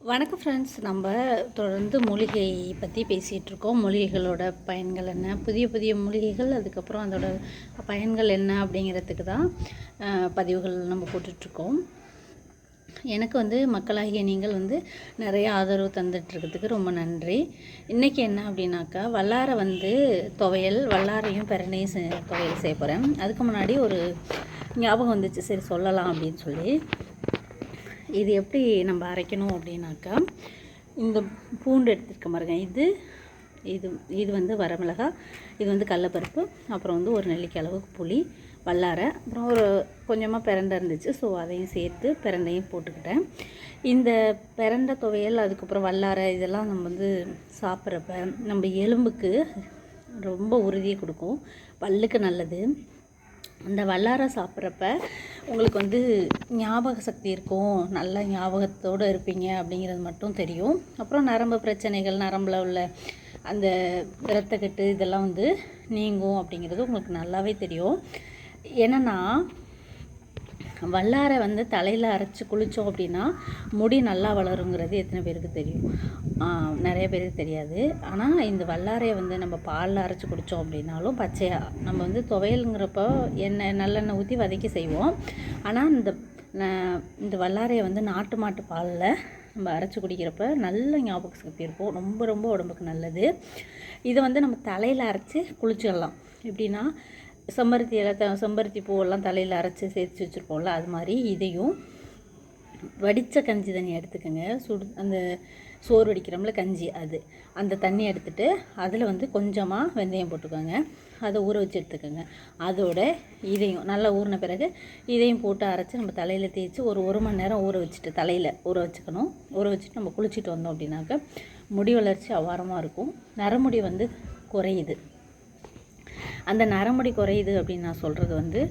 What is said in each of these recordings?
வணக்கம் ஃப்ரெண்ட்ஸ் நம்ம தொடர்ந்து மூலிகை பற்றி பேசிகிட்டு இருக்கோம். மூலிகைகளோட பயன்கள் என்ன? புதிய புதிய மூலிகைகள் அதுக்கப்புறம் அதோட பயன்கள் என்ன அப்படிங்கிறதுக்கு தான் பதிவுகள் நம்ம போட்டுட்ருக்கோம் எனக்கு வந்து மக்களாகிய நீங்கள் வந்து நிறைய ஆதரவு தந்துட்டுருக்கிறதுக்கு ரொம்ப நன்றி. இன்றைக்கி என்ன அப்படின்னாக்கா வல்லாரை வந்து துவையல் வல்லாரையும் பெரணையும் துவையல் செய்ய போகிறேன் அதுக்கு முன்னாடி ஒரு ஞாபகம் வந்துச்சு. சரி சொல்லலாம் அப்படின்னு சொல்லி. இது எப்படி நம்ம அரைக்கணும் அப்படின்னாக்கா இந்த பூண்டு எடுத்துருக்க பாருங்க. இது இது இது வந்து வரமிளகா இது வந்து கடலப்பருப்பு அப்புறம் வந்து ஒரு நெல்லிக்காய் அளவுக்கு புளி வல்லாரை அப்புறம் ஒரு கொஞ்சமாக பிரண்டை இருந்துச்சு. ஸோ அதையும் சேர்த்து பிரண்டையும் போட்டுக்கிட்டேன். இந்த பிரண்டை துவையல் அதுக்கப்புறம் வல்லாரை இதெல்லாம் நம்ம வந்து சாப்பிட்றப்ப நம்ம எலும்புக்கு ரொம்ப உறுதியை கொடுக்கும். பல்லுக்கு நல்லது. அந்த வல்லாரை சாப்பிட்றப்ப உங்களுக்கு வந்து ஞாபக சக்தி இருக்கும். நல்ல ஞாபகத்தோடு இருப்பீங்க அப்படிங்கிறது மட்டும் தெரியும். அப்புறம் நரம்பு பிரச்சனைகள் நரம்பில் உள்ள அந்த இரத்தக்கட்டு இதெல்லாம் வந்து நீங்கும் அப்படிங்கிறது உங்களுக்கு நல்லாவே தெரியும். என்னென்னா வல்லாரை வந்து தலையில் அரைச்சி குளித்தோம் அப்படின்னா முடி நல்லா வளருங்கிறது எத்தனை பேருக்கு தெரியும்? நிறைய பேருக்கு தெரியாது. ஆனால் இந்த வல்லாரையை வந்து நம்ம பாலில் அரைச்சி குடித்தோம் அப்படின்னாலும் பச்சையாக நம்ம வந்து துவையலுங்கிறப்போ எண்ணெய் நல்லெண்ணெய் ஊற்றி வதக்கி செய்வோம். ஆனால் இந்த இந்த வல்லாரையை வந்து நாட்டு மாட்டு பாலில் நம்ம அரைச்சி குடிக்கிறப்ப நல்ல ஞாபக சக்தி இருக்கும். ரொம்ப ரொம்ப உடம்புக்கு நல்லது. இதை வந்து நம்ம தலையில் அரைச்சி குளிச்சிடலாம். எப்படின்னா செம்பருத்தி இலை செம்பருத்தி பூவெல்லாம் தலையில் அரைச்சி சேர்த்து வச்சுருப்போம்ல அது மாதிரி இதையும் வடித்த கஞ்சி தண்ணி எடுத்துக்கோங்க. சுடு அந்த சோறு வடிக்கிறோம்ல கஞ்சி அது. அந்த தண்ணி எடுத்துட்டு அதில் வந்து கொஞ்சமாக வெந்தயம் போட்டுக்கோங்க. அதை ஊற வச்சு எடுத்துக்கோங்க. அதோட இதையும் நல்லா ஊறின பிறகு இதையும் போட்டு அரைச்சி நம்ம தலையில் தேய்ச்சி ஒரு ஒரு மணி நேரம் ஊற வச்சுட்டு தலையில் ஊற வச்சுக்கணும். ஊற வச்சுட்டு நம்ம குளிச்சுட்டு வந்தோம் அப்படின்னாக்க முடி வளர்ச்சி அபாரமாக இருக்கும். நரமுடி வந்து குறையுது. அந்த நரமுடி குறையுது அப்படின்னு நான் சொல்கிறது வந்து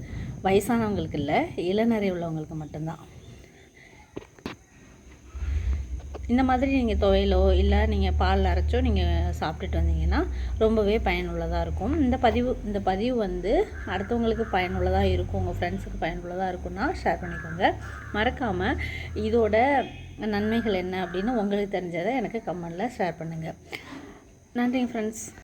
வயசானவங்களுக்கு இல்லை இளநரை உள்ளவங்களுக்கு மட்டும்தான். இந்த மாதிரி நீங்கள் துவையலோ இல்லை நீங்கள் பால் அரைச்சோ நீங்கள் சாப்பிட்டுட்டு வந்தீங்கன்னா ரொம்பவே பயனுள்ளதாக இருக்கும். இந்த பதிவு இந்த பதிவு வந்து அடுத்தவங்களுக்கு பயனுள்ளதாக இருக்கும் உங்கள் ஃப்ரெண்ட்ஸுக்கு பயனுள்ளதாக இருக்கும்னா ஷேர் பண்ணிக்கோங்க. மறக்காமல் இதோட நன்மைகள் என்ன அப்படின்னு உங்களுக்கு தெரிஞ்சதை எனக்கு கமெண்டில் ஷேர் பண்ணுங்கள் நன்றிங்க ஃப்ரெண்ட்ஸ்